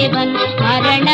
தேவன் மரண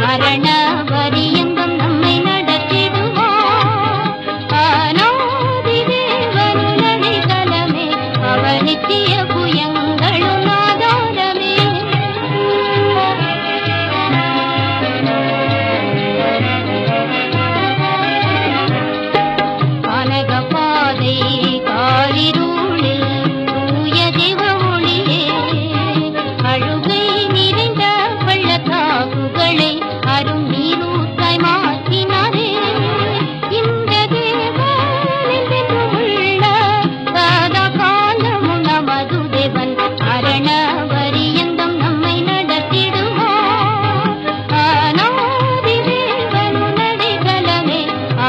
மரண பரியந்தம்